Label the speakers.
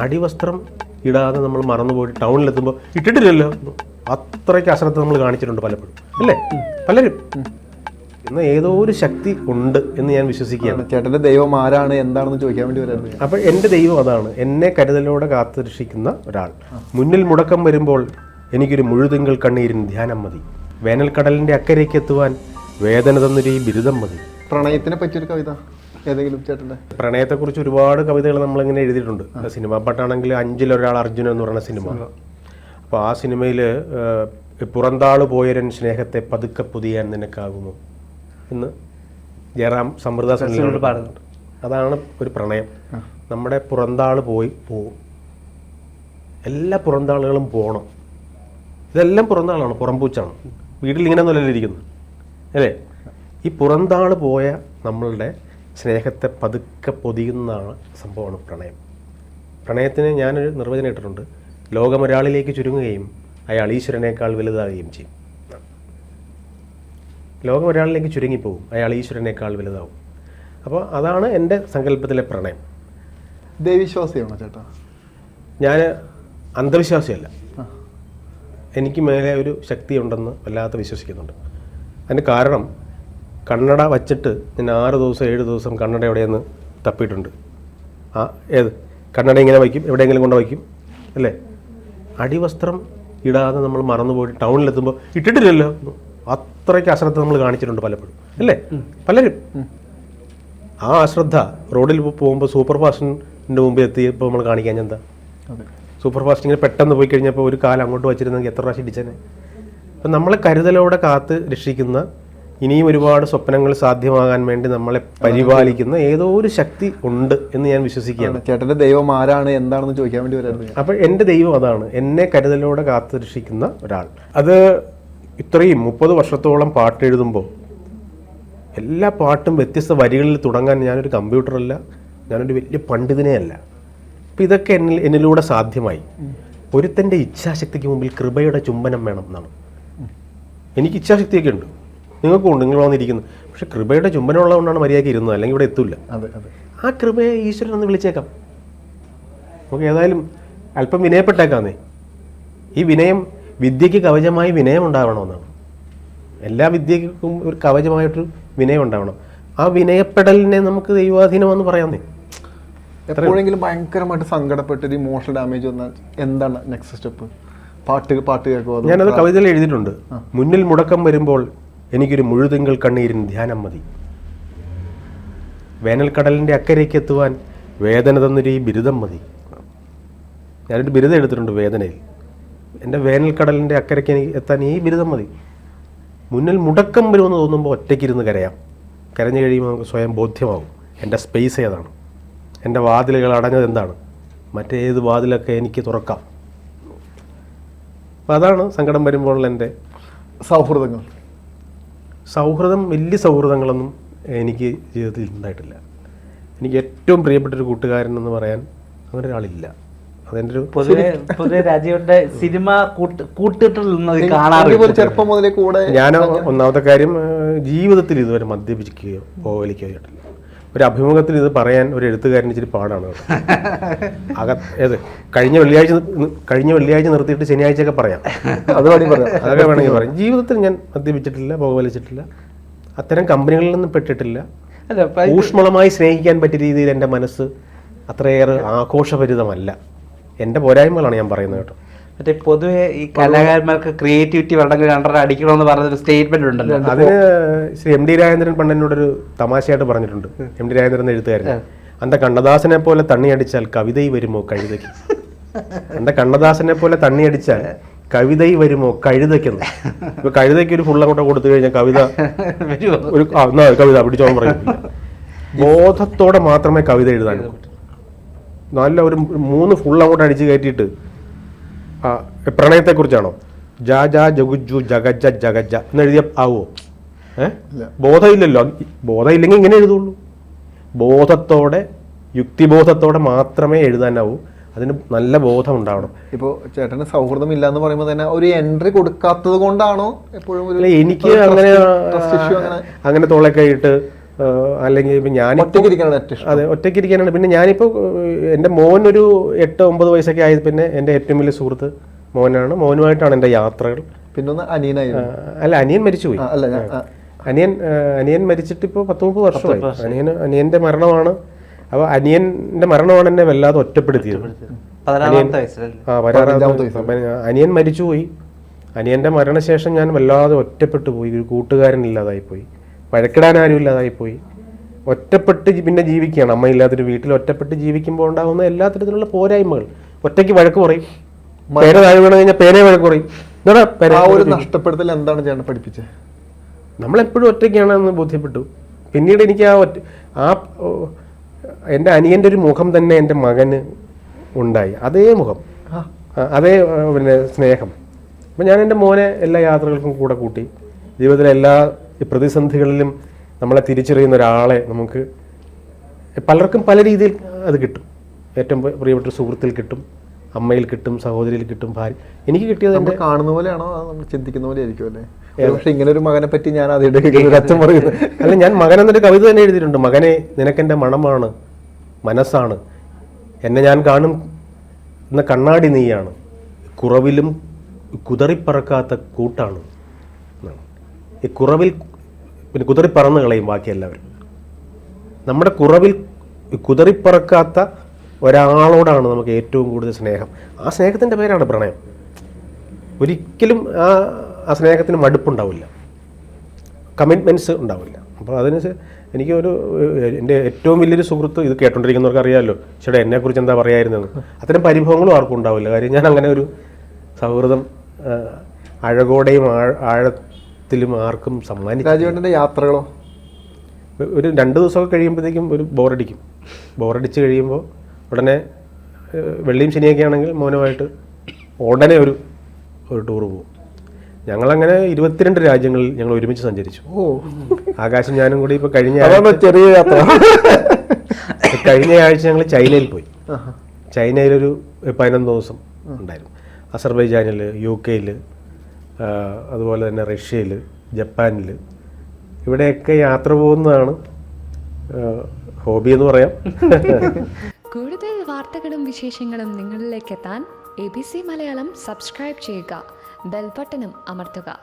Speaker 1: അടിവസ്ത്രം ഇടാതെ നമ്മൾ മറന്നുപോയി ടൗണിലെത്തുമ്പോൾ ഇട്ടിട്ടില്ലല്ലോ. അത്രയ്ക്ക് അശ്രദ്ധ നമ്മൾ കാണിച്ചിട്ടുണ്ട് പലപ്പോഴും. അല്ലേ? പലരും. എന്നാൽ ഏതോ ഒരു ശക്തി ഉണ്ട് എന്ന് ഞാൻ വിശ്വസിക്കുകയാണ്.
Speaker 2: ചേട്ടന്റെ ദൈവം ആരാണ് എന്താണെന്ന് ചോദിക്കാൻ വേണ്ടി വരായിരുന്നു
Speaker 1: അപ്പോൾ എന്റെ ദൈവം അതാണ്. എന്നെ കരുതലോടെ കാത്തുരക്ഷിക്കുന്ന ഒരാൾ. മുന്നിൽ മുടക്കം വരുമ്പോൾ എനിക്കൊരു മുഴുതിങ്കൾ കണ്ണീരിൻ ധ്യാനം മതി. വേനൽക്കടലിന്റെ അക്കരയ്ക്ക് എത്തുവാൻ വേദന തന്നൊരു ഈ ബിരുദം മതി.
Speaker 2: പ്രണയത്തിനെ പറ്റിയൊരു കവിത. ഏതെങ്കിലും പ്രണയത്തെ
Speaker 1: പ്രണയത്തെക്കുറിച്ച് ഒരുപാട് കവിതകൾ നമ്മളിങ്ങനെ എഴുതിയിട്ടുണ്ട്. സിനിമ പാട്ടാണെങ്കിൽ അഞ്ചിൽ ഒരാൾ അർജുനൻ എന്ന് പറയുന്ന സിനിമ. അപ്പോൾ ആ സിനിമയിൽ പുറന്താൾ പോയരൻ സ്നേഹത്തെ പതുക്കെ പുതിയാൻ നിനക്കാകുമോ? എന്ന് ജയറാം സമൃദ്ധ പാടുന്നുണ്ട് അതാണ് ഒരു പ്രണയം. നമ്മുടെ പുറന്താൾ പോയി പോവും എല്ലാ പുറന്താളുകളും പോകണം ഇതെല്ലാം പുറന്താളാണ് പുറംപൂച്ചാണ് വീട്ടിൽ ഇങ്ങനെ ഒന്നുമല്ലല്ലോ ഇരിക്കുന്നത്. അല്ലേ? ഈ പുറന്താൾ പോയ നമ്മളുടെ സ്നേഹത്തെ പതുക്കെ പൊതിയുന്നതാണ് സംഭവമാണ് പ്രണയം. പ്രണയത്തിന് ഞാനൊരു നിർവചനം ഇട്ടിട്ടുണ്ട്. ലോകമൊരാളിലേക്ക് ചുരുങ്ങുകയും അയാൾ ഈശ്വരനേക്കാൾ വലുതാവുകയും ചെയ്യും. ലോകം ഒരാളിലേക്ക് ചുരുങ്ങിപ്പോവും അയാൾ ഈശ്വരനേക്കാൾ വലുതാവും. അപ്പോൾ അതാണ് എന്റെ സങ്കല്പത്തിലെ പ്രണയം.
Speaker 2: ദൈവവിശ്വാസിയാണോ ചേട്ടാ?
Speaker 1: ഞാൻ അന്ധവിശ്വാസിയല്ല. എനിക്ക് മേലെ ഒരു ശക്തിയുണ്ടെന്ന് വല്ലാത്ത വിശ്വസിക്കുന്നുണ്ട്. അതിന് കാരണം കണ്ണട വച്ചിട്ട് ഞാൻ ആറ് ദിവസം ഏഴ് ദിവസം കണ്ണട എവിടെയെന്ന് തപ്പിയിട്ടുണ്ട്. ആ ഏത്? കണ്ണട ഇങ്ങനെ വയ്ക്കും എവിടെയെങ്കിലും കൊണ്ട് വയ്ക്കും അല്ലേ? അടിവസ്ത്രം ഇടാതെ നമ്മൾ മറന്നുപോയി ടൗണിലെത്തുമ്പോൾ ഇട്ടിട്ടില്ലല്ലോ. അത്രയ്ക്ക് അശ്രദ്ധ നമ്മൾ കാണിച്ചിട്ടുണ്ട് പലപ്പോഴും അല്ലേ? പലരും. ആ അശ്രദ്ധ റോഡിൽ പോകുമ്പോൾ സൂപ്പർ ഫാസ്റ്റിന്റെ മുമ്പ് എത്തിയപ്പോൾ നമ്മൾ കാണിക്കാൻ എന്താ? സൂപ്പർ ഫാസ്റ്റ് ഇങ്ങനെ പെട്ടെന്ന് പോയി കഴിഞ്ഞപ്പോൾ ഒരു കാലം അങ്ങോട്ട് വച്ചിരുന്നെങ്കിൽ എത്ര പ്രാവശ്യം ഇടിച്ചേനെ? അപ്പം നമ്മളെ കരുതലോടെ കാത്ത് രക്ഷിക്കുന്ന ഇനിയും ഒരുപാട് സ്വപ്നങ്ങൾ സാധ്യമാകാൻ വേണ്ടി നമ്മളെ പരിപാലിക്കുന്ന ഏതോ ഒരു ശക്തി ഉണ്ട് എന്ന് ഞാൻ വിശ്വസിക്കുകയാണ്.
Speaker 2: ചേട്ടന്റെ ദൈവം ആരാണ് എന്താണെന്ന് ചോദിക്കാൻ വേണ്ടി വരാറുണ്ട്.
Speaker 1: അപ്പോൾ എന്റെ ദൈവം അതാണ്. എന്നെ കരുതലോടെ കാത്തുരക്ഷിക്കുന്ന ഒരാൾ. അത് ഇത്രയും മുപ്പത് വർഷത്തോളം പാട്ട് എഴുതുമ്പോൾ എല്ലാ പാട്ടും വ്യത്യസ്ത വരികളിൽ തുടങ്ങാൻ ഞാനൊരു കമ്പ്യൂട്ടറല്ല ഞാനൊരു വലിയ പണ്ഡിതനെ അല്ല അപ്പം ഇതൊക്കെ എന്നിൽ എന്നിലൂടെ സാധ്യമായി. ഒരുത്തന്റെ ഇച്ഛാശക്തിക്ക് മുമ്പിൽ കൃപയുടെ ചുംബനം വേണം എന്നാണ്. എനിക്ക് ഇച്ഛാശക്തിയൊക്കെ ഉണ്ട്. നിങ്ങൾക്കും ഉണ്ട് നിങ്ങൾ വന്നിരിക്കുന്നു. പക്ഷെ കൃപയുടെ ചുംബനം ഉള്ളതുകൊണ്ടാണ് മര്യാദയ്ക്ക് ഇരുന്നത്. അല്ലെങ്കിൽ ഇവിടെ
Speaker 2: അതെ
Speaker 1: ആ കൃപയെ ഈശ്വരൻ ഒന്ന് വിളിച്ചേക്കാം. നമുക്ക് ഏതായാലും അല്പം വിനയപ്പെട്ടേക്കാന്നേ. ഈ വിനയം വിദ്യയ്ക്ക് കവചമായി വിനയം ഉണ്ടാവണമെന്നാണ്. എല്ലാ വിദ്യക്കും ഒരു കവചമായിട്ടൊരു വിനയം ഉണ്ടാവണം. ആ വിനയപ്പെടലിനെ നമുക്ക് ദൈവാധീനമെന്ന് പറയാന്നേ.
Speaker 2: എപ്പോഴെങ്കിലും ഭയങ്കരമായിട്ട് സങ്കടപ്പെട്ട് ഒരു ഇമോഷണൽ ഡാമേജ് വന്നാൽ എന്താണ് നെക്സ്റ്റ് സ്റ്റെപ്പ് പാട്ട് പാട്ട് കേൾക്കുക
Speaker 1: ഞാനത് കവിതയിൽ എഴുതിയിട്ടുണ്ട്. മുന്നിൽ മുടക്കം വരുമ്പോൾ എനിക്കൊരു മുഴുതിങ്കൾ കണ്ണീരിൻ ധ്യാനം മതി. വേനൽക്കടലിന്റെ അക്കരയ്ക്ക് എത്തുവാൻ വേദന തന്നൊരു ഈ ബിരുദം മതി. ഞാനൊരു ബിരുദം എടുത്തിട്ടുണ്ട് വേദനയിൽ. എന്റെ വേനൽക്കടലിന്റെ അക്കരയ്ക്ക് എനിക്ക് എത്താൻ ഈ ബിരുദം മതി. മുന്നിൽ മുടക്കം വരുമെന്ന് തോന്നുമ്പോൾ ഒറ്റയ്ക്കിരുന്ന് കരയാം. കരഞ്ഞു കഴിയുമ്പോൾ നമുക്ക് സ്വയം ബോധ്യമാവും. എന്റെ സ്പേസ് ഏതാണ്? എന്റെ വാതിലുകൾ അടഞ്ഞത് എന്താണ്? മറ്റേത് വാതിലൊക്കെ എനിക്ക് തുറക്കാം. അപ്പോൾ അതാണ് സങ്കടം വരുമ്പോഴുള്ള എന്റെ
Speaker 2: സൗഹൃദങ്ങൾ.
Speaker 1: സൗഹൃദം വലിയ സൗഹൃദങ്ങളൊന്നും എനിക്ക് ജീവിതത്തിൽ ഉണ്ടായിട്ടില്ല. എനിക്ക് ഏറ്റവും പ്രിയപ്പെട്ടൊരു കൂട്ടുകാരൻ എന്ന് പറയാൻ അങ്ങനെ ഒരാളില്ല അതെന്റെ ഒരു
Speaker 3: പൊതുവെ പൊതുവെ രാജീവന്റെ സിനിമ കൂട്ടിട്ടിൽ നിന്നത് കാണാറില്ല.
Speaker 2: ചെറുപ്പം മുതലേ കൂടെ
Speaker 1: ഞാൻ ഒന്നാമത്തെ കാര്യം ജീവിതത്തിൽ ഇതുവരെ മദ്യപിക്കുകയോ പോകലിക്കോ ചെയ്തിട്ടില്ല ഒരു അഭിമുഖത്തിൽ ഇത് പറയാൻ ഒരു എഴുത്തുകാരൻ ഇച്ചിരി പാടാണ്. അക ഏത്? കഴിഞ്ഞ വെള്ളിയാഴ്ച കഴിഞ്ഞ വെള്ളിയാഴ്ച നിർത്തിയിട്ട് ശനിയാഴ്ചയൊക്കെ പറയാം.
Speaker 2: അത് വേണമെങ്കിൽ പറയാം.
Speaker 1: അതൊക്കെ വേണമെങ്കിൽ പറയാം. ജീവിതത്തിൽ ഞാൻ മദ്യപിച്ചിട്ടില്ല പുകവലിച്ചിട്ടില്ല അത്തരം കമ്പനികളിൽ നിന്നും പെട്ടിട്ടില്ല. ഊഷ്മളമായി സ്നേഹിക്കാൻ പറ്റിയ രീതിയിൽ എന്റെ മനസ്സ് അത്രയേറെ ആഘോഷഭരിതമല്ല. എന്റെ പോരായ്മകളാണ് ഞാൻ പറയുന്നത് കേട്ടോ.
Speaker 3: മറ്റേ പൊതുവെ ഈ കലാകാരന്മാർക്ക് ക്രിയേറ്റിവിറ്റി വളരെ രണ്ടര അടിക്കണമെന്ന് പറഞ്ഞൊരു സ്റ്റേറ്റ്മെന്റ് ഉണ്ടല്ലോ.
Speaker 1: അതിന് ശ്രീ എം ഡി രാജേന്ദ്രൻ പണ്ട് ഒരു തമാശയായിട്ട് പറഞ്ഞിട്ടുണ്ട്. എം ഡി രാജേന്ദ്രൻ എഴുത്തുകാരൻ അന്ത കണ്ണദാസനെ പോലെ തണ്ണിയടിച്ചാൽ കവിതൈ വരുമോ കഴുതയ്ക്ക്? അന്ത കണ്ണദാസനെ പോലെ തണ്ണിയടിച്ചാൽ കവിതൈ വരുമോ കഴുതയ്ക്കെന്ന് ഇപ്പൊ കഴുതയ്ക്ക് ഒരു ഫുൾ അങ്ങോട്ട് കൊടുത്തു കഴിഞ്ഞാൽ കവിത? ഒരു കവിത പിടിച്ചോളം പറയും. ബോധത്തോടെ മാത്രമേ കവിത പറ്റൂ. നല്ല ഒരു മൂന്ന് ഫുൾ അങ്ങോട്ട് അടിച്ചു കയറ്റിയിട്ട് പ്രണയത്തെക്കുറിച്ചാണോ? ജാ ജ ജഗുജു ജഗജ ജഗജ എന്നെഴുതിയ ആവോ? ഏ. ബോധമില്ലല്ലോ. ബോധമില്ലെങ്കിൽ ഇങ്ങനെ എഴുതുള്ളൂ. ബോധത്തോടെ യുക്തിബോധത്തോടെ മാത്രമേ എഴുതാനാവൂ. അതിന് നല്ല ബോധം ഉണ്ടാവണം
Speaker 2: ഇപ്പോ ചേട്ടന് സൗഹൃദം ഇല്ല എന്ന് പറയുമ്പോൾ തന്നെ ഒരു എൻട്രി കൊടുക്കാത്തത് കൊണ്ടാണോ എപ്പോഴും
Speaker 1: എനിക്ക് അങ്ങനെ?
Speaker 2: അങ്ങനെ
Speaker 1: തോളൊക്കെ ഇട്ട് അല്ലെങ്കിൽ ഇപ്പം
Speaker 2: ഞാൻ
Speaker 1: അതെ ഒറ്റയ്ക്ക് ഇരിക്കാനാണ് പിന്നെ ഞാനിപ്പോൾ എന്റെ മോൻ ഒരു എട്ട് ഒമ്പത് വയസ്സൊക്കെ ആയത് പിന്നെ എന്റെ ഏറ്റവും വലിയ സുഹൃത്ത് മോനാണ്. മോനുമായിട്ടാണ് എന്റെ യാത്രകൾ.
Speaker 2: പിന്നെ ഒന്ന്
Speaker 1: ആ, അല്ല അനിയൻ മരിച്ചുപോയി.
Speaker 2: അല്ല
Speaker 1: അനിയൻ അനിയൻ മരിച്ചിട്ട് ഇപ്പോൾ പത്ത് മുപ്പത് വർഷമായി. അനിയൻ അനിയന്റെ മരണമാണ്. അപ്പോൾ അനിയന്റെ മരണമാണ് എന്നെ വല്ലാതെ ഒറ്റപ്പെടുത്തിയത്. അനിയൻ മരിച്ചുപോയി. അനിയന്റെ മരണശേഷം ഞാൻ വല്ലാതെ ഒറ്റപ്പെട്ടു പോയി ഒരു കൂട്ടുകാരൻ ഇല്ലാതായി പോയി വഴക്കിടാൻ ആരും ഇല്ലാതായി പോയി ഒറ്റപ്പെട്ട് പിന്നെ ജീവിക്കുകയാണ്. അമ്മ ഇല്ലാത്തൊരു വീട്ടിൽ ഒറ്റപ്പെട്ട് ജീവിക്കുമ്പോൾ ഉണ്ടാകുന്ന എല്ലാ തരത്തിലുള്ള പോരായ്മകൾ. ഒറ്റയ്ക്ക് വഴക്ക് പറയും. പേന താഴെ വീണ് കഴിഞ്ഞാൽ പേരെ വഴക്ക് പറയും.
Speaker 2: ഒരു നഷ്ടപ്പെടുത്തൽ എന്താണ് ചേട്ടൻ പഠിപ്പിച്ചത്
Speaker 1: നമ്മളെപ്പോഴും ഒറ്റയ്ക്കാണെന്ന് ബോധ്യപ്പെട്ടു. പിന്നീട് എനിക്ക് ആ ഒറ്റ ആ എന്റെ അനിയന്റെ ഒരു മുഖം തന്നെ എന്റെ മകന് ഉണ്ടായി. അതേ മുഖം. അതേ പിന്നെ സ്നേഹം. അപ്പം ഞാൻ എന്റെ മോനെ എല്ലാ യാത്രകൾക്കും കൂടെ കൂട്ടി. ജീവിതത്തിലെ എല്ലാ ഈ പ്രതിസന്ധികളിലും നമ്മളെ തിരിച്ചറിയുന്ന ഒരാളെ നമുക്ക് പലർക്കും പല രീതിയിൽ അത് കിട്ടും. ഏറ്റവും പ്രിയപ്പെട്ട സുഹൃത്തിൽ കിട്ടും അമ്മയിൽ കിട്ടും സഹോദരിയിൽ കിട്ടും ഭാര്യ. എനിക്ക് കിട്ടിയത്
Speaker 2: നമ്മൾ കാണുന്ന പോലെയാണോ? നമ്മൾ ചിന്തിക്കുന്ന പോലെ ആയിരിക്കും അല്ലേ? പക്ഷെ ഇങ്ങനെ ഒരു മകനെ പറ്റി ഞാൻ ആദ്യമായിട്ട് അച്ഛൻ പറയുന്നത്.
Speaker 1: അല്ല ഞാൻ മകൻ എന്നൊരു കവിത തന്നെ എഴുതിയിട്ടുണ്ട്. മകനെ നിനക്കെന്റെ മണമാണ് മനസ്സാണ്. എന്നെ ഞാൻ കാണും എന്ന കണ്ണാടി നീയാണ്. കുറവിലും കുതറിപ്പറക്കാത്ത കൂട്ടാണ്. ഈ കുറവിൽ പിന്നെ കുതറിപ്പറന്ന് കളയും ബാക്കി എല്ലാവരും. നമ്മുടെ കുറവിൽ കുതറിപ്പറക്കാത്ത ഒരാളോടാണ് നമുക്ക് ഏറ്റവും കൂടുതൽ സ്നേഹം. ആ സ്നേഹത്തിന്റെ പേരാണ് പ്രണയം. ഒരിക്കലും ആ ആ സ്നേഹത്തിന് മടുപ്പുണ്ടാവില്ല. കമ്മിറ്റ്മെന്റ്സ് ഉണ്ടാവില്ല. അപ്പോൾ അതിന് എനിക്ക് ഒരു എന്റെ ഏറ്റവും വലിയൊരു സുഹൃത്ത് ഇത് കേട്ടോണ്ടിരിക്കുന്നവർക്ക് അറിയാമല്ലോ ചേട്ടാ എന്നെക്കുറിച്ച് എന്താ പറയായിരുന്നെന്ന്. അത്തരം പരിഭവങ്ങളും ആർക്കും ഉണ്ടാവില്ല. കാര്യം ഞാൻ അങ്ങനെ ഒരു സൗഹൃദം അഴകോടെയും ആഴ- ആഴത്തിലും ആർക്കും സമ്മാനിച്ചു
Speaker 2: രാജുവേട്ടന്റെ യാത്രകളോ?
Speaker 1: ഒരു രണ്ട് ദിവസമൊക്കെ കഴിയുമ്പോഴത്തേക്കും ഒരു ബോറടിക്കും. ബോറടിച്ച് കഴിയുമ്പോൾ ഉടനെ വെള്ളിയും ശനിയൊക്കെ ആണെങ്കിൽ മൗനമായിട്ട് ഉടനെ ഒരു ഒരു ടൂർ പോകും ഞങ്ങളങ്ങനെ ഇരുപത്തിരണ്ട് രാജ്യങ്ങളിൽ ഞങ്ങൾ ഒരുമിച്ച് സഞ്ചരിച്ചു.
Speaker 2: ഓ.
Speaker 1: ആകാശം ഞാനും കൂടി ഇപ്പോൾ കഴിഞ്ഞ
Speaker 2: ചെറിയ യാത്ര.
Speaker 1: കഴിഞ്ഞ ആഴ്ച ഞങ്ങൾ ചൈനയിൽ പോയി. ചൈനയിലൊരു പതിനൊന്ന് ദിവസം ഉണ്ടായിരുന്നു. അസർബൈജാനിൽ യു കെയിൽ അതുപോലെ തന്നെ റഷ്യയിൽ ജപ്പാനിൽ ഇവിടെയൊക്കെ യാത്ര പോകുന്നതാണ്. ഹോബി എന്ന് പറയാം.
Speaker 4: കൂടുതൽ വാർത്തകളും വിശേഷങ്ങളും നിങ്ങളിലേക്ക് എത്താൻ A B C Malayalam subscribe ചെയ്യുക. ബെൽബട്ടനും അമർത്തുക.